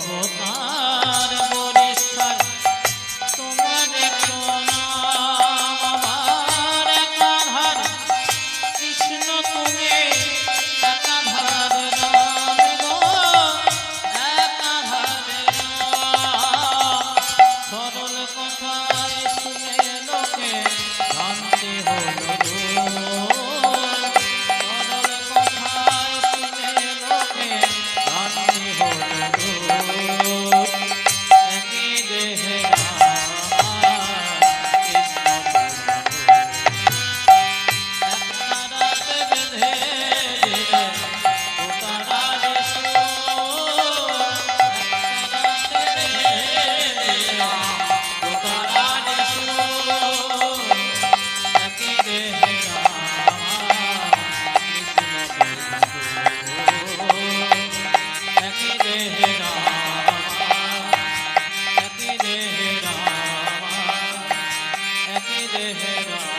অবতার বরিশ্বর তোমার আমার একাধার কৃষ্ণ তুমি একাধার একাধার সরল কথা देगा